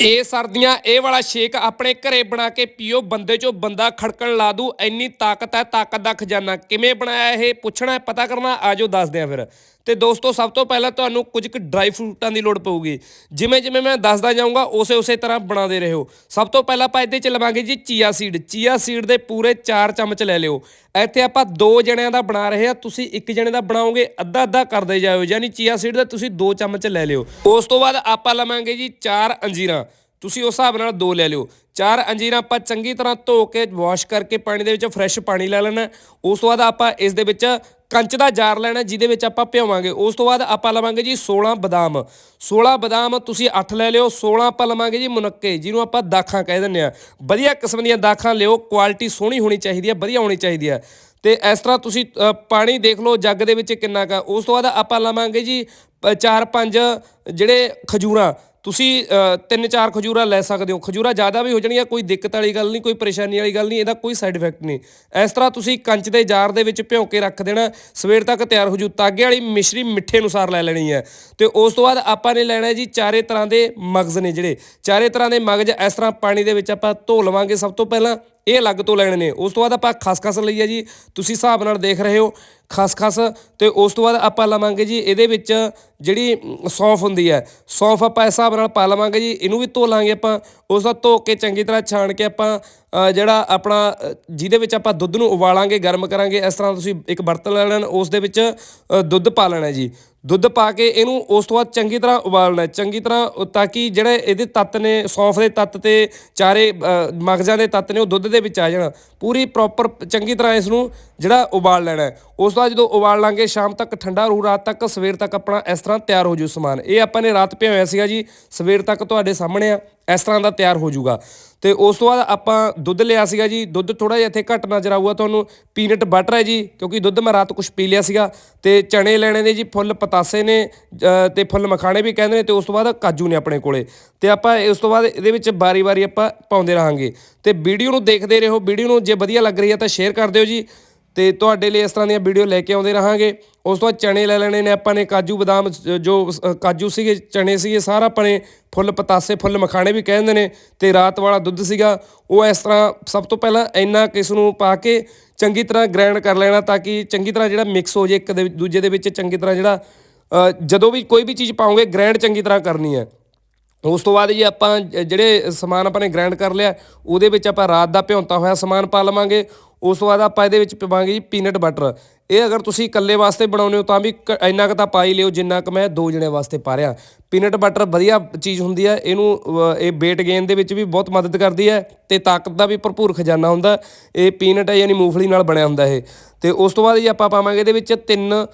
ਇਹ ਸਰਦੀਆਂ ਇਹ ਵਾਲਾ ਸ਼ੇਕ ਆਪਣੇ ਘਰੇ ਬਣਾ ਕੇ ਪੀਓ, ਬੰਦੇ ਚੋਂ ਬੰਦਾ ਖੜਕਣ ਲਾ ਦੂ, ਇੰਨੀ ਤਾਕਤ ਹੈ, ਤਾਕਤ ਦਾ ਖਜ਼ਾਨਾ ਕਿਵੇਂ ਬਣਾਇਆ ਇਹ? ਪੁੱਛਣਾ ਹੈ, ਪਤਾ ਕਰਨਾ, ਆਜੋ ਦੱਸਦੇ ਆ ਫਿਰ। ਤੇ ਦੋਸਤੋ, ਸਭ ਤੋਂ ਪਹਿਲਾਂ ਤੁਹਾਨੂੰ ਕੁਝ ਕੁ ਡਰਾਈ ਫਰੂਟਾਂ ਦੀ ਲੋੜ ਪਊਗੀ। ਜਿਵੇਂ ਜਿਵੇਂ ਮੈਂ ਦੱਸਦਾ ਜਾਊਂਗਾ, ਉਸੇ ਉਸੇ ਤਰ੍ਹਾਂ ਬਣਾਉਂਦੇ ਰਹੋ। ਸਭ ਤੋਂ ਪਹਿਲਾਂ ਆਪਾਂ ਇਹਦੇ ਚ ਲਵਾਂਗੇ ਜੀ ਚੀਆ ਸੀਡ ਚੀਆ ਸੀਡ ਦੇ ਪੂਰੇ 4 ਚਮਚ ਲੈ ਲਿਓ। ਇੱਥੇ ਆਪਾਂ ਦੋ ਜਣਿਆਂ ਦਾ ਬਣਾ ਰਹੇ ਆ ਤੁਸੀਂ ਇੱਕ ਜਣੇ ਦਾ ਬਣਾਓਗੇ ਅੱਧਾ ਅੱਧਾ ਕਰਦੇ ਜਾਇਓ। ਯਾਨੀ ਚੀਆ ਸੀਡ ਦਾ ਤੁਸੀਂ ਦੋ ਚਮਚ ਲੈ ਲਿਓ। ਉਸ ਤੋਂ ਬਾਅਦ ਆਪਾਂ ਲਵਾਂਗੇ ਜੀ 4 ਅੰਜੀਰਾਂ। ਤੁਸੀਂ ਉਸ ਹਿਸਾਬ ਨਾਲ ਦੋ ਲੈ ਲਿਓ। ਚਾਰ ਅੰਜੀਰਾਂ ਆਪਾਂ ਚੰਗੀ ਤਰ੍ਹਾਂ ਧੋ ਕੇ ਵਾਸ਼ ਕਰਕੇ ਪਾਣੀ ਦੇ ਵਿੱਚ ਫਰੈਸ਼ ਪਾਣੀ ਲੈ ਲੈਣਾ। ਉਸ ਤੋਂ ਬਾਅਦ ਆਪਾਂ ਇਸ ਦੇ ਵਿੱਚ ਕੰਚ ਦਾ ਜਾਰ ਲੈਣਾ, ਜਿਹਦੇ ਵਿੱਚ ਆਪਾਂ ਭਿਓਵਾਂਗੇ। ਉਸ ਤੋਂ ਬਾਅਦ ਆਪਾਂ ਲਵਾਂਗੇ ਜੀ 16 ਬਦਾਮ। 16 ਬਦਾਮ ਤੁਸੀਂ 8 ਲੈ ਲਿਓ 16 ਆਪਾਂ ਲਵਾਂਗੇ ਜੀ ਮੁਨੱਕੇ, ਜਿਹਨੂੰ ਆਪਾਂ ਦਾਖਾਂ ਕਹਿ ਦਿੰਦੇ ਆ ਵਧੀਆ ਕਿਸਮ ਦੀਆਂ ਦਾਖਾਂ ਲਿਓ ਕੁਆਲਿਟੀ ਸੋਹਣੀ ਹੋਣੀ ਚਾਹੀਦੀ ਹੈ, ਵਧੀਆ ਹੋਣੀ ਚਾਹੀਦੀ ਹੈ। ਤੇ ਇਸ ਤਰ੍ਹਾਂ ਤੁਸੀਂ ਪਾਣੀ ਦੇਖ ਲਓ, ਜੱਗ ਦੇ ਵਿੱਚ ਕਿੰਨਾ ਕਾ ਉਸ ਤੋਂ ਬਾਅਦ ਆਪਾਂ ਲਵਾਂਗੇ ਜੀ 4-5 ਜਿਹੜੇ ਖਜੂਰਾਂ, ਤੁਸੀਂ ਤਿੰਨ ਚਾਰ ਖਜੂਰਾ ਲੈ ਸਕਦੇ ਹੋ। ਖਜੂਰਾ ਜ਼ਿਆਦਾ ਵੀ ਹੋ ਜਾਣਗੀਆਂ, ਕੋਈ ਦਿੱਕਤ ਵਾਲੀ ਗੱਲ ਨਹੀਂ, ਕੋਈ ਪਰੇਸ਼ਾਨੀ ਵਾਲੀ ਗੱਲ ਨਹੀਂ, ਇਹਦਾ ਕੋਈ ਸਾਈਡ ਇਫੈਕਟ ਨਹੀਂ। ਇਸ ਤਰ੍ਹਾਂ ਤੁਸੀਂ ਕੰਚ ਦੇ ਜਾਰ ਦੇ ਵਿੱਚ ਭਿਉਂ ਕੇ ਰੱਖ ਦੇਣਾ, ਸਵੇਰ ਤੱਕ ਤਿਆਰ ਹੋ ਜੂ ਤਾਗੇ ਵਾਲੀ ਮਿਸ਼ਰੀ ਮਿੱਠੇ ਅਨੁਸਾਰ ਲੈ ਲੈਣੀ ਹੈ। ਤੇ ਉਸ ਤੋਂ ਬਾਅਦ ਆਪਾਂ ਨੇ ਲੈਣਾ ਜੀ ਚਾਰੇ ਤਰ੍ਹਾਂ ਦੇ ਮਗਜ਼ ਨੇ ਜਿਹੜੇ। ਚਾਰੇ ਤਰ੍ਹਾਂ ਦੇ ਮਗਜ਼ ਇਸ ਤਰ੍ਹਾਂ ਪਾਣੀ ਦੇ ਵਿੱਚ ਆਪਾਂ ਧੋ ਲਵਾਂਗੇ ਸਭ ਤੋਂ ਪਹਿਲਾਂ, ਇਹ ਅਲੱਗ ਤੋਂ ਲੈਣੇ ਨੇ। ਉਸ ਤੋਂ ਬਾਅਦ ਆਪਾਂ ਖਸਖਸ ਲਈ ਹੈ ਜੀ। ਤੁਸੀਂ ਹਿਸਾਬ ਨਾਲ ਦੇਖ ਰਹੇ ਹੋ ਖਸਖਸ ਤੇ ਉਸ ਤੋਂ ਬਾਅਦ ਆਪਾਂ ਲਵਾਂਗੇ ਜੀ ਇਹਦੇ ਵਿੱਚ ਜਿਹੜੀ ਸੌਂਫ ਹੁੰਦੀ ਹੈ। ਸੌਂਫ ਆਪਾਂ ਇਸ ਹਿਸਾਬ ਨਾਲ ਪਾ ਲਵਾਂਗੇ ਜੀ, ਇਹਨੂੰ ਵੀ ਧੋ ਲਾਂਗੇ ਆਪਾਂ। ਉਸ ਦਾ ਧੋ ਕੇ ਚੰਗੀ ਤਰ੍ਹਾਂ ਛਾਣ ਕੇ ਆਪਾਂ ਜਿਹੜਾ ਆਪਣਾ ਜਿਹਦੇ ਵਿੱਚ ਆਪਾਂ ਦੁੱਧ ਨੂੰ ਉਬਾਲਾਂਗੇ, ਗਰਮ ਕਰਾਂਗੇ, ਇਸ ਤਰ੍ਹਾਂ ਤੁਸੀਂ ਇੱਕ ਬਰਤਨ ਲੈ ਲੈਣਾ, ਉਸ ਦੇ ਵਿੱਚ ਦੁੱਧ ਪਾ ਲੈਣਾ ਜੀ। ਦੁੱਧ ਪਾ ਕੇ ਇਹਨੂੰ ਉਸ ਤੋਂ ਬਾਅਦ ਚੰਗੀ ਤਰ੍ਹਾਂ ਉਬਾਲਣਾ, ਚੰਗੀ ਤਰ੍ਹਾਂ ਤਾਂ ਕਿ ਜਿਹੜੇ ਇਹਦੇ ਤੱਤ ਨੇ, ਸੌਂਫ ਦੇ ਤੱਤ ਤੇ ਚਾਰੇ ਮਗਜ਼ਾਂ ਦੇ ਤੱਤ ਨੇ, ਉਹ ਦੁੱਧ ਦੇ ਵਿੱਚ ਆ ਜਾਣ। ਪੂਰੀ ਪ੍ਰੋਪਰ ਚੰਗੀ ਤਰ੍ਹਾਂ ਇਸ ਨੂੰ ਜਿਹੜਾ ਉਬਾਲ ਲੈਣਾ ਉਸ ਤੋਂ ਬਾਅਦ ਜਦੋਂ ਉਬਾਲ ਲਾਂਗੇ, ਸ਼ਾਮ ਤੱਕ ਠੰਡਾ ਰਹੂ, ਰਾਤ ਤੱਕ, ਸਵੇਰ ਤੱਕ ਆਪਣਾ ਇਸ ਤਰ੍ਹਾਂ ਤਿਆਰ ਹੋ ਜੂ ਸਮਾਨ। ਇਹ ਆਪਾਂ ਨੇ ਰਾਤ ਭਿਓਇਆ ਸੀਗਾ ਜੀ, ਸਵੇਰ ਤੱਕ ਤੁਹਾਡੇ ਸਾਹਮਣੇ ਆ। ਇਸ ਤਰ੍ਹਾਂ ਦਾ ਤਿਆਰ ਹੋ ਜਾਊਗਾ। ਤੇ ਉਸ ਤੋਂ ਬਾਅਦ ਆਪਾਂ ਦੁੱਧ ਲਿਆ ਸੀਗਾ ਜੀ। ਦੁੱਧ ਥੋੜਾ ਜਿਹਾ ਇੱਥੇ ਘੱਟ ਨਜ਼ਰ ਆਊਗਾ ਤੁਹਾਨੂੰ। ਪੀਨਟ ਬਟਰ ਹੈ ਜੀ ਕਿਉਂਕਿ ਦੁੱਧ ਮੈਂ ਰਾਤ ਕੁਝ ਪੀ ਲਿਆ ਸੀਗਾ। ਤੇ ਚਣੇ ਲੈਣੇ ਨੇ ਜੀ ਫੁੱਲ ਪਤਾਸੇ ਨੇ ਅ, ਤੇ ਫੁੱਲ ਮਖਾਣੇ ਵੀ ਕਹਿੰਦੇ ਨੇ ਤੇ ਉਸ ਤੋਂ ਬਾਅਦ ਕਾਜੂ ਨੇ ਆਪਣੇ ਕੋਲੇ। ਤੇ ਆਪਾਂ ਇਸ ਤੋਂ ਬਾਅਦ ਇਹਦੇ ਵਿੱਚ ਬਾਰੀ-ਬਾਰੀ ਆਪਾਂ ਪਾਉਂਦੇ ਰਹਾਂਗੇ। ਤੇ ਵੀਡੀਓ ਨੂੰ ਦੇਖਦੇ ਰਹੋ। ਵੀਡੀਓ ਨੂੰ ਜੇ ਵਧੀਆ ਲੱਗ ਰਹੀ ਹੈ ਤਾਂ ਸ਼ੇਅਰ ਕਰ ਦਿਓ ਜੀ। ਤੇ ਤੁਹਾਡੇ ਲਈ ਇਸ ਤਰ੍ਹਾਂ ਦੀਆਂ ਵੀਡੀਓ ਲੈ ਕੇ ਆਉਂਦੇ ਰਹਾਂਗੇ। ਉਸ ਤੋਂ ਬਾਅਦ ਚਣੇ ਲੈ ਲੈਣੇ ਨੇ, ਆਪਾਂ ਨੇ ਕਾਜੂ ਬਦਾਮ, ਜੋ ਕਾਜੂ ਸੀਗੇ ਚਣੇ ਸੀਗੇ, ਸਾਰਾ ਆਪਾਂ ਨੇ ਫੁੱਲ ਪਤਾਸੇ, ਫੁੱਲ ਮਖਾਣੇ ਵੀ ਕਹਿੰਦੇ ਨੇ ਤੇ ਰਾਤ ਵਾਲਾ ਦੁੱਧ ਸੀਗਾ। ਉਹ ਇਸ ਤਰ੍ਹਾਂ ਸਭ ਤੋਂ ਪਹਿਲਾਂ ਇੰਨਾ ਕਿਸ ਨੂੰ ਪਾ ਕੇ ਚੰਗੀ ਤਰ੍ਹਾਂ ਗ੍ਰਾਈਂਡ ਕਰ ਲੈਣਾ ਤਾਂ ਕਿ ਚੰਗੀ ਤਰ੍ਹਾਂ ਜਿਹੜਾ ਮਿਕਸ ਹੋ ਜੇ ਇੱਕ ਦੇ, ਦੂਜੇ ਦੇ ਵਿੱਚ ਚੰਗੀ ਤਰ੍ਹਾਂ ਜਿਹੜਾ ਜਦੋਂ ਵੀ ਕੋਈ ਵੀ ਚੀਜ਼ ਪਾਉਂਗੇ ਗ੍ਰਾਈਂਡ ਚੰਗੀ ਤਰ੍ਹਾਂ ਕਰਨੀ ਹੈ। ਉਸ ਤੋਂ ਬਾਅਦ ਜੀ ਆਪਾਂ ਜਿਹੜੇ ਸਮਾਨ ਆਪਾਂ ਨੇ ਗ੍ਰਾਈਂਡ ਕਰ ਲਿਆ, ਉਹਦੇ ਵਿੱਚ ਆਪਾਂ ਰਾਤ ਦਾ ਭਿਉਂਤਾ ਹੋਇਆ ਸਮਾਨ ਪਾ ਲਵਾਂਗੇ। ਉਸ ਤੋਂ ਬਾਅਦ ਆਪਾਂ ਇਹਦੇ ਵਿੱਚ ਪਾਵਾਂਗੇ ਜੀ ਪੀਨਟ ਬਟਰ ਇਹ ਅਗਰ ਤੁਸੀਂ ਇਕੱਲੇ ਵਾਸਤੇ ਬਣਾਉਨੇ ਹੋ ਤਾਂ ਵੀ ਕ- ਇੰਨਾ ਕੁ ਤਾਂ ਪਾ ਹੀ ਲਿਓ ਜਿੰਨਾ ਕੁ ਮੈਂ ਦੋ ਜਣੇ ਵਾਸਤੇ ਪਾ ਰਿਹਾ। ਪੀਨਟ ਬਟਰ ਵਧੀਆ ਚੀਜ਼ ਹੁੰਦੀ ਹੈ, ਇਹਨੂੰ ਇਹ weight gain ਦੇ ਵਿੱਚ ਵੀ ਬਹੁਤ ਮਦਦ ਕਰਦੀ ਹੈ ਤੇ ਤਾਕਤ ਦਾ ਵੀ ਭਰਪੂਰ ਖਜ਼ਾਨਾ ਹੁੰਦਾ। ਇਹ ਪੀਨਟ ਹੈ, ਯਾਨੀ ਮੂੰਗਫਲੀ ਨਾਲ ਬਣਿਆ ਹੁੰਦਾ ਇਹ। ਤੇ ਉਸ ਤੋਂ ਬਾਅਦ ਜੀ ਆਪਾਂ ਪਾਵਾਂਗੇ ਇਹਦੇ ਵਿੱਚ ਤਿੰਨ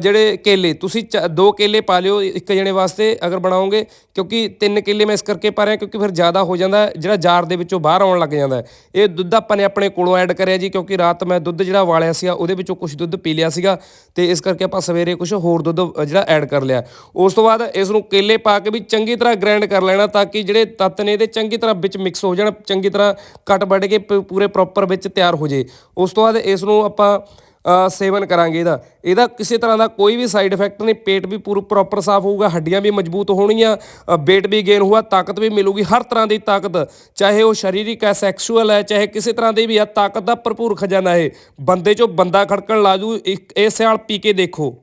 ਜਿਹੜੇ ਕੇਲੇ, ਤੁਸੀਂ ਚ- ਦੋ ਕੇਲੇ ਪਾ ਲਿਓ ਇੱਕ ਜਣੇ ਵਾਸਤੇ ਅਗਰ ਬਣਾਓਗੇ, ਕਿਉਂਕਿ ਤਿੰਨ ਕੇਲੇ ਮੈਂ ਇਸ ਕਰਕੇ ਪਾ ਰਿਹਾ ਕਿਉਂਕਿ ਫਿਰ ਜ਼ਿਆਦਾ ਹੋ ਜਾਂਦਾ, ਜਿਹੜਾ ਜਾਰ ਦੇ ਵਿੱਚੋਂ ਬਾਹਰ ਆਉਣ ਲੱਗ ਜਾਂਦਾ ਇਹ ਦੁੱਧ ਆਪਾਂ ਨੇ ਆਪਣੇ ਕੋਲੋਂ ਐਡ ਕਰਿਆ ਜੀ, ਕਿਉਂਕਿ ਰਾਤ ਮੈਂ ਦੁੱਧ ਜਿਹੜਾ ਵਾਲਿਆ ਸੀਗਾ, ਉਹਦੇ ਵਿੱਚੋਂ ਕੁਝ ਦੁੱਧ ਪੀ ਲਿਆ ਸੀਗਾ ਤੇ ਇਸ ਕਰਕੇ ਆਪਾਂ ਸਵੇਰੇ ਕੁਝ ਹੋਰ ਦੁੱਧ ਜਿਹੜਾ ਐਡ ਕਰ ਲਿਆ। ਉਸ ਤੋਂ ਬਾਅਦ ਇਸ ਨੂੰ ਕੇਲੇ ਪਾ ਕੇ ਵੀ ਚੰਗੀ ਤਰ੍ਹਾਂ ਗ੍ਰਾਈਂਡ ਕਰ ਲੈਣਾ ਤਾਂ ਕਿ ਜਿਹੜੇ ਤੱਤ ਨੇ ਇਹਦੇ ਚੰਗੀ ਤਰ੍ਹਾਂ ਵਿੱਚ ਮਿਕਸ ਹੋ ਜਾਣ, ਚੰਗੀ ਤਰ੍ਹਾਂ ਕੱਟ ਵੱਢ ਕੇ ਪ- ਪੂਰੇ ਪ੍ਰੋਪਰ ਵਿੱਚ ਤਿਆਰ ਹੋ ਜੇ। ਉਸ ਤੋਂ ਬਾਅਦ ਇਸ ਨੂੰ ਆਪਾਂ ਸੇਵਨ ਕਰਾਂਗੇ ਇਹਦਾ। ਇਹਦਾ ਕਿਸੇ ਤਰ੍ਹਾਂ ਦਾ ਕੋਈ ਵੀ ਸਾਈਡ ਇਫੈਕਟ ਨਹੀਂ, ਪੇਟ ਵੀ ਪੂਰਾ ਪ੍ਰੋਪਰ ਸਾਫ਼ ਹੋਊਗਾ, ਹੱਡੀਆਂ ਵੀ ਮਜ਼ਬੂਤ ਹੋਣਗੀਆਂ weight ਵੀ ਗੇਨ ਹੋਊਗਾ, ਤਾਕਤ ਵੀ ਮਿਲੂਗੀ, ਹਰ ਤਰ੍ਹਾਂ ਦੀ ਤਾਕਤ, ਚਾਹੇ ਉਹ ਸਰੀਰਕ ਹੈ ਸੈਕਸ਼ੂਅਲ ਹੈ, ਚਾਹੇ ਕਿਸੇ ਤਰ੍ਹਾਂ ਦੀ ਵੀ ਹੈ, ਤਾਕਤ ਦਾ ਭਰਪੂਰ ਖਜ਼ਾਨਾ ਹੈ ਬੰਦੇ ਚੋਂ ਬੰਦਾ ਖੜਕਣ ਲਾਜੂ, ਇੱਕ ਇਹ ਸਿਆਲ ਪੀ ਕੇ ਦੇਖੋ।